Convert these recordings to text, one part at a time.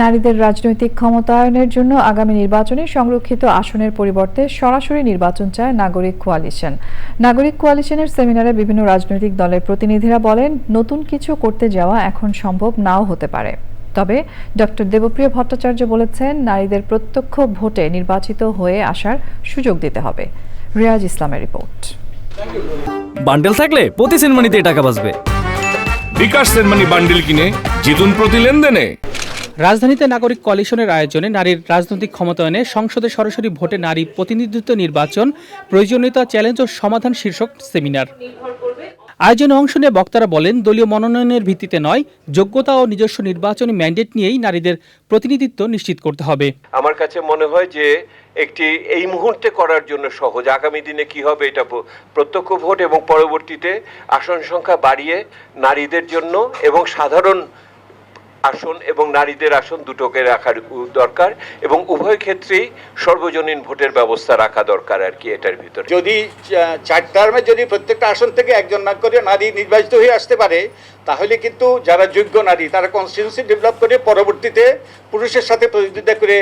নারীদের রাজনৈতিক ক্ষমতায়নের জন্য আগামী নির্বাচনে সংরক্ষিত আসনের পরিবর্তে সরাসরি নির্বাচন চায় নাগরিক কোয়ালিশন। নাগরিক কোয়ালিশনের সেমিনারে বিভিন্ন রাজনৈতিক দলের প্রতিনিধিরা বলেন নতুন কিছু করতে যাওয়া এখন সম্ভব নাও হতে পারে। তবে ডক্টর দেবপ্রিয় ভট্টাচার্য বলেছেন নারীদের প্রত্যক্ষ ভোটে নির্বাচিত হয়ে আসার সুযোগ দিতে হবে। রিয়াজ ইসলামের রিপোর্ট। বান্ডেল থাকলে প্রতি সেনমানিতে টাকা বাঁচবে। বিকাশ সেনমানি বান্ডিল কিনে জিতুন প্রতি লেনদেনে। রাজধানীতে নাগরিক কলিশনের আয়োজনে নারীর রাজনৈতিক ক্ষমতায়নে সংসদে সরাসরি ভোটে নারী প্রতিনিধিত্ব নির্বাচন, প্রয়োজনীয়তা চ্যালেঞ্জ ও সমাধান শীর্ষক সেমিনার আয়োজনে অংশ নিয়ে বক্তারা বলেন, দলীয় মনোনয়নের ভিত্তিতে নয়, যোগ্যতা ও নিজস্ব নির্বাচনী ম্যান্ডেট নিয়েই নারীদের প্রতিনিধিত্ব নিশ্চিত করতে হবে। আমার কাছে মনে হয় যে একটি এই মুহূর্তে করার জন্য সহজ। আগামী দিনে কি হবে এটা প্রত্যক্ষ ভোট এবং পরবর্তীতে আসন সংখ্যা বাড়িয়ে নারীদের জন্য এবং সাধারণ আসন এবং নারীদের আসন দুটোকে রাখার দরকার এবং উভয় ক্ষেত্রেই সর্বজনীন ভোটের ব্যবস্থা রাখা দরকার আর কি এটার ভিতরে। যদি চার টার্মে যদি প্রত্যেকটা আসন থেকে একজন না করে নারী নির্বাচিত হয়ে আসতে পারে, তাহলে কিন্তু যারা যোগ্য নারী, তারা কনস্টিটিউন্সি ডেভেলপ করে পরবর্তীতে পুরুষের সাথে প্রতিযোগিতা করে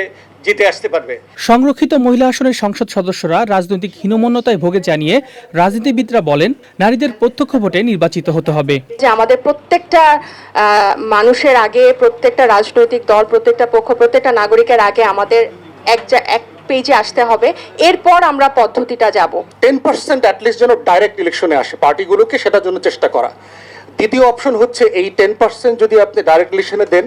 জিতে আসতে পারবে। সংরক্ষিত মহিলা আসনের সংসদ সদস্যরা রাজনৈতিক হীনমন্যতায় ভোগে জানিয়ে রাজনীতিবিদরা বলেন নারীদের প্রত্যক্ষ ভোটে নির্বাচিত হতে হবে। যে আমাদের প্রত্যেকটা আহ, মানুষের আগে প্রত্যেকটা রাজনৈতিক দল প্রত্যেকটা পক্ষ প্রত্যেকটা নাগরিকের আগে আমাদের এক এক পেজে আসতে হবে। এরপর আমরা পদ্ধতিটা যাব। টেন পার্সেন্ট অ্যাটলিস্ট যেন ডাইরেক্ট ইলেকশনে আসে পার্টিগুলোকে সেটার জন্য চেষ্টা করা। দ্বিতীয় অপশন হচ্ছে এই টেন পার্সেন্ট যদি আপনি ডাইরেক্ট ইলেকশনে দেন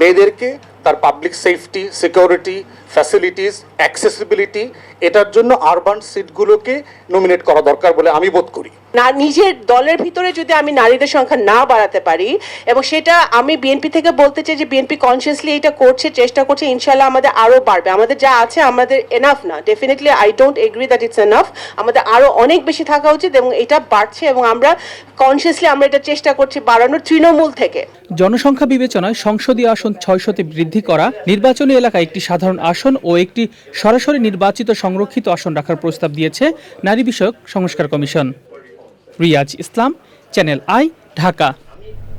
মেয়েদেরকে তার public safety security facilities accessibility এটার জন্য আরবান সিটগুলোকে নমিনেট করা দরকার বলে আমি বোধ করি। না, নিজের দলের ভিতরে যদি আমি নারীদের সংখ্যা না বাড়াতে পারি, এবং সেটা আমি বিএনপি থেকে বলতে চাই যে বিএনপি কনসিয়াসলি এটা করছে, চেষ্টা করছে ইনশাল্লাহ আমাদের আরও বাড়বে। আমাদের যা আছে আমাদের এনাফ না। Definitely I don't agri that it's enough আমাদের আরও অনেক বেশি থাকা উচিত এবং এটা বাড়ছে এবং আমরা কনসিয়াসলি আমরা এটা চেষ্টা করছি বাড়ানোর তৃণমূল থেকে। জনসংখ্যা বিবেচনায় সংসদীয় আসন ছয়শতে বৃদ্ধি করা, নির্বাচনী এলাকায় একটি সাধারণ আসন ও একটি সরাসরি নির্বাচিত সংরক্ষিত আসন রাখার প্রস্তাব দিয়েছে নারী বিষয়ক সংস্কার commission. Riaz Islam, Channel I, Dhaka.